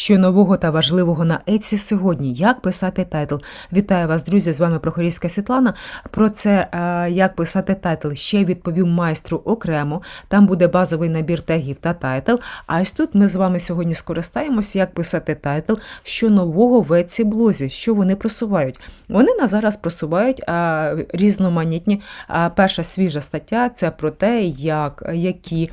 Що нового та важливого на Etsy сьогодні? Як писати тайтл? Вітаю вас, друзі! З вами Прохорівська Світлана. Про це, е, як писати тайтл, ще відповім майстру окремо. Там буде базовий набір тегів та тайтл. А ось тут ми з вами сьогодні скористаємося, як писати тайтл, що нового в Etsy блозі, що вони просувають. Вони на зараз просувають е, різноманітні. Е, перша свіжа стаття це про те, як, які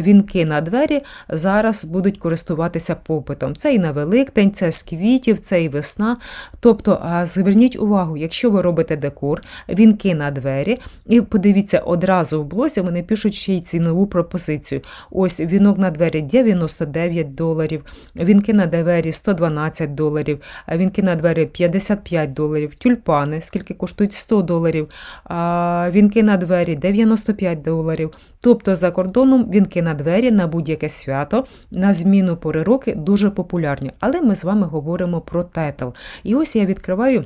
вінки на двері зараз будуть користуватися попитом. Це і на Великдень, це з квітів, це і весна. Тобто, зверніть увагу, якщо ви робите декор, вінки на двері, і подивіться, одразу в блозі вони пишуть ще й цінову пропозицію. Ось вінок на двері 99 доларів, вінки на двері 112 доларів, вінки на двері 55 доларів, тюльпани, скільки коштують 100 доларів, вінки на двері 95 доларів. Тобто за кордоном вінки на двері на будь-яке свято, на зміну пори роки дуже популярні. Але ми з вами говоримо про тетл. І ось я відкриваю.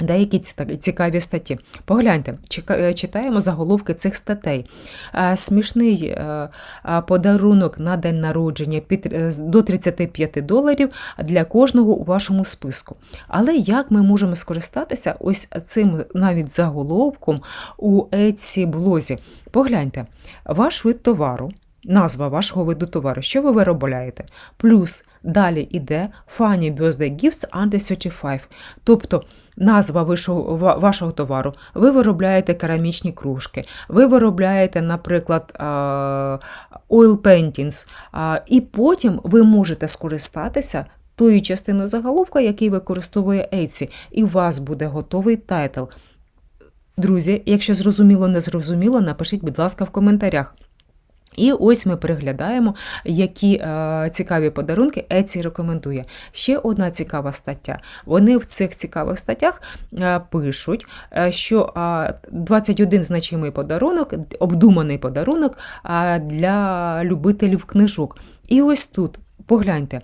Деякі цікаві статті. Погляньте, е, читаємо заголовки цих статей. Е, Смішний е, подарунок на день народження до 35 доларів для кожного у вашому списку. Але як ми можемо скористатися ось цим навіть заголовком у Etsy блозі? Погляньте, ваш вид товару. Назва вашого виду товару, що ви виробляєте. Плюс далі йде Funny Birthday Gifts Under 35. Тобто назва вашого товару. Ви виробляєте керамічні кружки, ви виробляєте, наприклад, oil paintings, і потім ви можете скористатися тою частиною заголовка, який використовує Etsy, і у вас буде готовий тайтл. Друзі, якщо зрозуміло, не зрозуміло, напишіть, будь ласка, в коментарях. І ось ми переглядаємо, які е, цікаві подарунки Etsy рекомендує. Ще одна цікава стаття. Вони в цих цікавих статтях е, пишуть, е, що е, 21 значимий подарунок, обдуманий подарунок для любителів книжок. І ось тут погляньте,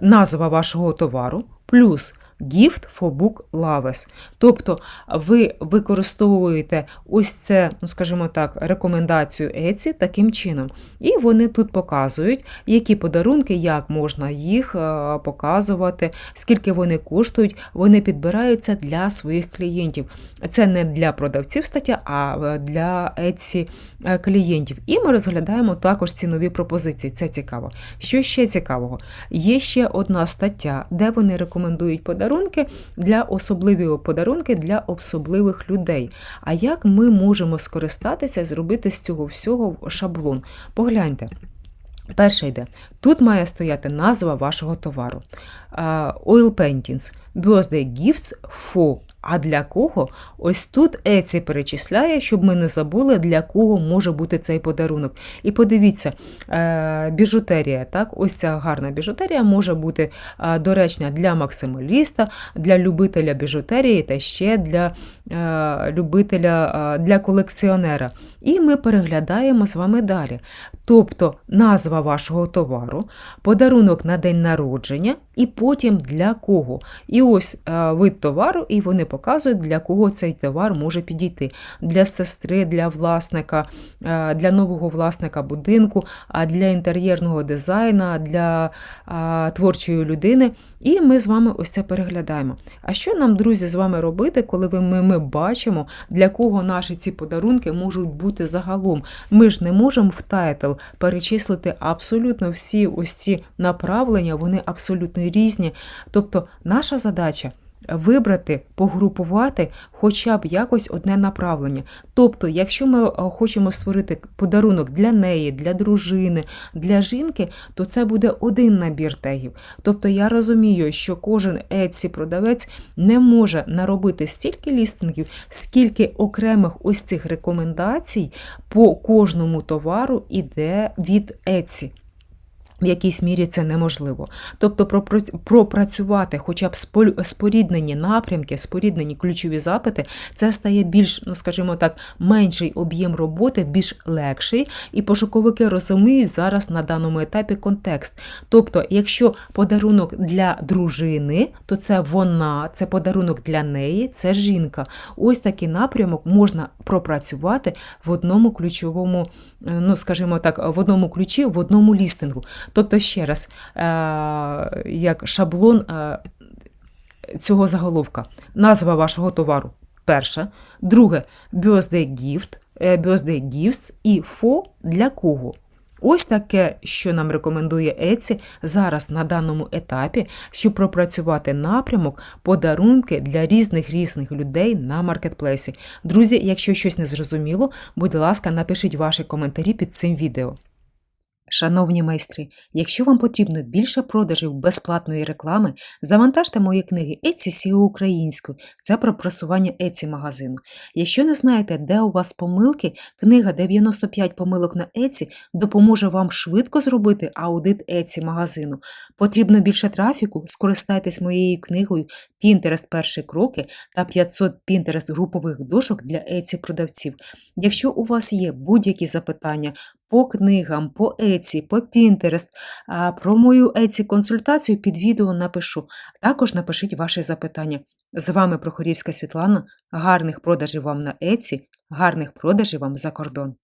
назва вашого товару плюс. Gift for Book Lovers. Тобто ви використовуєте ось це, ну скажімо так, рекомендацію Etsy таким чином. І вони тут показують, які подарунки, як можна їх е, показувати, скільки вони коштують. Вони підбираються для своїх клієнтів. Це не для продавців стаття, а е, для Etsy е, клієнтів. І ми розглядаємо також цінові пропозиції. Це цікаво. Що ще цікавого? Є ще одна стаття, де вони рекомендують подарунки для особливі подарунки для особливих людей. А як ми можемо скористатися і зробити з цього всього шаблон? Погляньте. Перше йде. Тут має стояти назва вашого товару. Oil Paintings. Birthday Gifts for. А для кого? Ось тут Etsy перечисляє, щоб ми не забули, для кого може бути цей подарунок. І подивіться, е, біжутерія, так? ось ця гарна біжутерія може бути е, доречна для максималіста, для любителя біжутерії та ще для е, любителя, для колекціонера. І ми переглядаємо з вами далі. Тобто назва вашого товару, подарунок на день народження, і потім для кого. І ось е, вид товару, і вони показують, для кого цей товар може підійти. Для сестри, для власника, е, для нового власника будинку, для інтер'єрного дизайна, для творчої людини. І ми з вами ось це переглядаємо. А що нам, друзі, з вами робити, коли ми, ми бачимо, для кого наші ці подарунки можуть бути загалом? Ми ж не можемо в тайтл перечислити абсолютно всі ось ці направлення, вони абсолютно різні. Тобто, наша задача. Вибрати, погрупувати хоча б якось одне направлення. Тобто, якщо ми е, хочемо створити подарунок для неї, для дружини, для жінки, то це буде один набір тегів. Тобто я розумію, що кожен Etsy продавець не може наробити стільки лістингів, скільки окремих ось цих рекомендацій по кожному товару іде від Etsy. В якійсь мірі це неможливо. Тобто пропра- пропрацювати хоча б спо- споріднені напрямки, споріднені ключові запити, це стає більш, ну скажімо так, менший об'єм роботи, більш легший, і пошуковики розуміють зараз на даному етапі контекст. Тобто, якщо подарунок для дружини, то це вона, це подарунок для неї, це жінка. Ось такий напрямок можна пропрацювати в одному ключовому ну, скажімо так, в одному ключі, в одному лістингу. Тобто, ще раз, е, як шаблон е, цього заголовка. Назва вашого товару перша. Друге birthday gift, е, birthday gifts і for для кого. Ось таке, що нам рекомендує Etsy зараз на даному етапі, щоб пропрацювати напрямок подарунки для різних різних людей на маркетплейсі. Друзі, якщо щось не зрозуміло, будь ласка, напишіть ваші коментарі під цим відео. Шановні майстри, якщо вам потрібно більше продажів безплатної реклами, завантажте мої книги Etsy SEO українською. Це про просування Etsy магазину. Якщо не знаєте, де у вас помилки, книга 95 помилок на Etsy допоможе вам швидко зробити аудит Etsy магазину. Потрібно більше трафіку, скористайтесь моєю книгою Pinterest перші кроки та 500 Pinterest групових дошок для Etsy продавців. Якщо у вас є будь-які запитання по книгам, по Etsy, по Pinterest, про мою Etsy консультацію під відео напишу. Також напишіть ваші запитання. З вами Прохорівська Світлана. Гарних продажів вам на Etsy, гарних продажів вам за кордон.